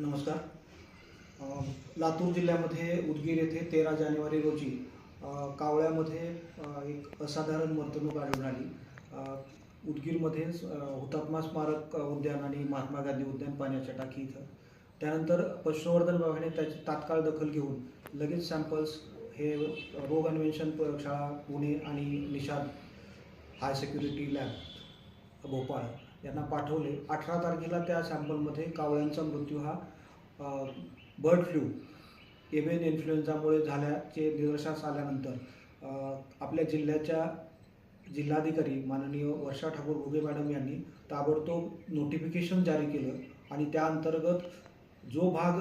नमस्कार. लातूर जिल्ह्यामध्ये उदगीर येथे तेरा जानेवारी रोजी कावळ्यामध्ये एक असाधारण वर्तणूक आढळून आली. उदगीरमध्ये हुतात्मा स्मारक उद्यान आणि महात्मा गांधी उद्यान पाण्याच्या टाकी इथं. त्यानंतर पशुसंवर्धन विभागाने त्याची तात्काळ दखल घेऊन लगेच सॅम्पल्स हे रोग अन्वेषण प्रयोगशाळा पुणे आणि Nishad high security lab Bhopal. यांना पाठवले. अठरा तारखेला त्या सॅम्पलमध्ये कावळ्यांचा मृत्यू हा बर्ड फ्लू एव्हियन इन्फ्लुएन्झामुळे झाल्याचे निदर्शनास आल्यानंतर आपल्या जिल्ह्याच्या जिल्हाधिकारी माननीय वर्षा ठाकूर घुगे मॅडम यांनी ताबडतोब नोटिफिकेशन जारी केलं आणि त्या अंतर्गत जो भाग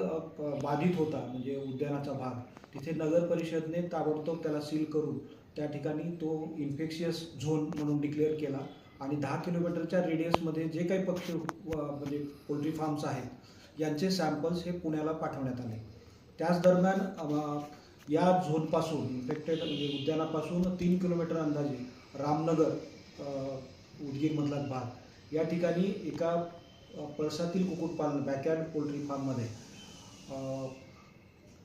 बाधित होता म्हणजे उद्यानाचा भाग तिथे नगर परिषदने ताबडतोब त्याला सील करून त्या ठिकाणी तो इन्फेक्शियस झोन म्हणून डिक्लेअर केला. आणि दहा किलोमीटरच्या रेडियसमध्ये जे काही पक्षी म्हणजे पोल्ट्री फार्म्स आहेत यांचे सॅम्पल्स हे पुण्याला पाठवण्यात आले. त्याच दरम्यान या झोनपासून इन्फेक्टेड म्हणजे उद्यानापासून तीन किलोमीटर अंदाजे रामनगर उदगीरमधला भाग या ठिकाणी एका पळसातील कुक्कुटपालन बॅकयार्ड पोल्ट्री फार्ममध्ये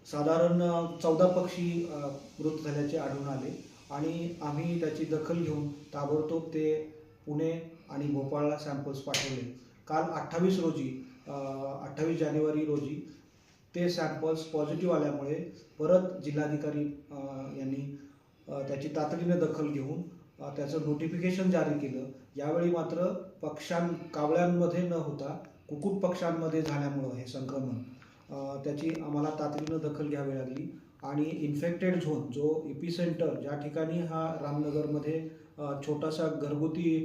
साधारण चौदा पक्षी मृत झाल्याचे आढळून आले. आणि आम्ही त्याची दखल घेऊन ताबडतोब ते पुणे आणि भोपाळला सॅम्पल्स पाठवले. काल अठ्ठावीस रोजी अठ्ठावीस जानेवारी रोजी ते सॅम्पल्स पॉझिटिव्ह आल्यामुळे परत जिल्हाधिकारी यांनी त्याची तातडीने दखल घेऊन त्याचं नोटिफिकेशन जारी केलं. यावेळी मात्र पक्षां कावळ्यांमध्ये न होता कुक्कुट पक्षांमध्ये झाल्यामुळं हे संक्रमण त्याची आम्हाला तातडीनं दखल घ्यावी लागली. आणि इन्फेक्टेड झोन जो एपिसेंटर ज्या ठिकाणी हा रामनगरमध्ये छोटासा घरगुती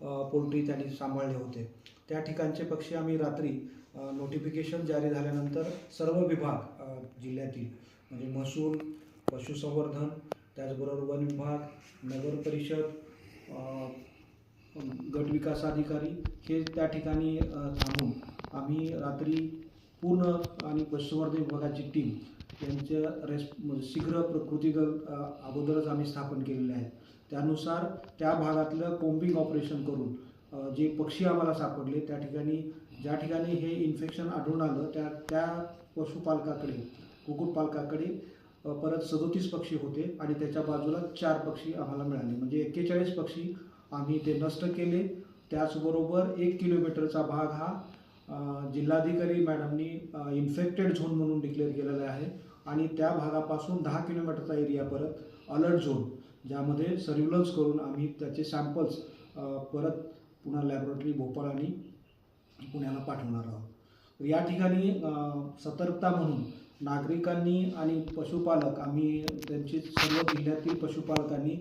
पोल्ट्री त्यांनी सांभाळले होते. त्या ठिकाणचे पक्षी आम्ही रात्री नोटिफिकेशन जारी झाल्यानंतर सर्व विभाग जिल्ह्यातील म्हणजे महसूल पशुसंवर्धन त्याचबरोबर वन विभाग नगर परिषद गट विकास अधिकारी हे त्या ठिकाणी थांबून आम्ही रात्री पूर्ण आणि पशुसंवर्धन विभागाची टीम यांच्या रेस्प म्हणजे शीघ्र प्रकृती अगोदरच आम्ही स्थापन केलेले आहेत. त्यानुसार त्या भागातलं कोम्बिंग ऑपरेशन करून जे पक्षी आम्हाला सापडले त्या ठिकाणी ज्या ठिकाणी हे इन्फेक्शन आढळून आलं त्या त्या पशुपालकाकडे कुक्कुटपालकाकडे परत सदोतीस पक्षी होते आणि त्याच्या बाजूला चार पक्षी आम्हाला मिळाले. म्हणजे एक्केचाळीस पक्षी आम्ही ते नष्ट केले. त्याचबरोबर एक किलोमीटरचा भाग हा जिल्हाधिकारी मॅडमनी इन्फेक्टेड झोन म्हणून डिक्लेअर केलेला आहे. आणि त्या भागापासून दहा किलोमीटरचा एरिया परत अलर्ट झोन ज्यामध्ये सर्व्हिलन्स करून आम्ही त्याचे सॅम्पल्स परत पुन्हा लॅबोरेटरी भोपाळ आणि पुण्याला पाठवणार आहोत. या ठिकाणी सतर्कता म्हणून नागरिकांनी आणि पशुपालक आम्ही त्यांची सर्व जिल्ह्यातील पशुपालकांनी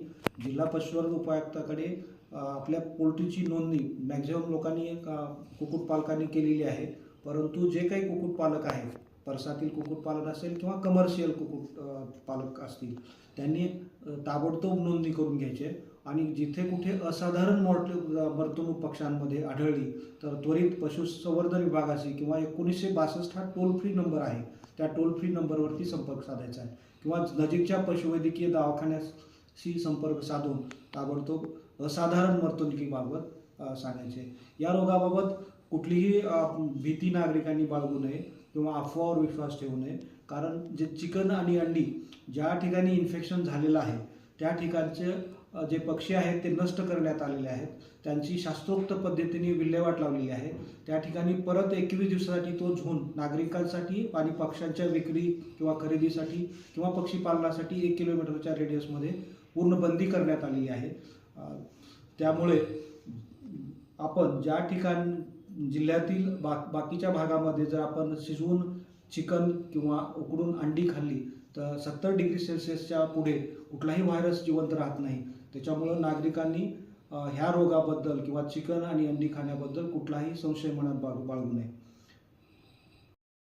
जिल्हा पशुवर्ग उपायुक्ताकडे आपल्या पोल्ट्रीची नोंदणी मॅक्झिमम लोकांनी कुक्कुटपालकांनी केलेली आहे. परंतु जे काही कुक्कुटपालक आहेत परसातील कुक्कुटपालन असेल किंवा कमर्शियल कुक्कुट पालक असतील त्यांनी ताबडतोब नोंदणी करून घ्यायचे. आणि जिथे कुठे असाधारण मॉर्ट वर्तणूक पक्षांमध्ये आढळली तर त्वरित पशुसंवर्धन विभागाशी किंवा एकोणीसशे बासष्ट हा टोल फ्री नंबर आहे. त्या टोल फ्री नंबरवरती संपर्क साधायचा आहे. किंवा नजीकच्या पशुवैद्यकीय दवाखान्याशी संपर्क साधून ताबडतोब असाधारण वर्तणुकीबाबत सांगायचे. या रोगाबाबत कुठलीही भीती नागरिकांनी बाळगू नये किंवा अफवावर विश्वास ठेवू नये. कारण जे चिकन आणि अंडी ज्या ठिकाणी इन्फेक्शन झालेलं आहे त्या ठिकाणचे जे पक्षी आहेत ते नष्ट करण्यात आलेले आहेत. त्यांची शास्त्रोक्त पद्धतीने विल्हेवाट लावलेली आहे. त्या ठिकाणी परत एकवीस दिवसासाठी तो झोन नागरिकांसाठी आणि पक्ष्यांच्या विक्री किंवा खरेदीसाठी किंवा पक्षीपालनासाठी एक किलोमीटरच्या रेडियसमध्ये पूर्ण बंदी करण्यात आलेली आहे. त्यामुळे आपण ज्या ठिकाण जिल्ह्यातील बा बाकीच्या भागामध्ये जर आपण शिजवून चिकन किंवा उकडून अंडी खाल्ली तर सत्तर डिग्री सेल्सिअसच्या पुढे कुठलाही व्हायरस जिवंत राहत नाही. त्याच्यामुळं नागरिकांनी ह्या रोगाबद्दल किंवा चिकन आणि अंडी खाण्याबद्दल कुठलाही संशय मनात बाळगू बाळगू नये.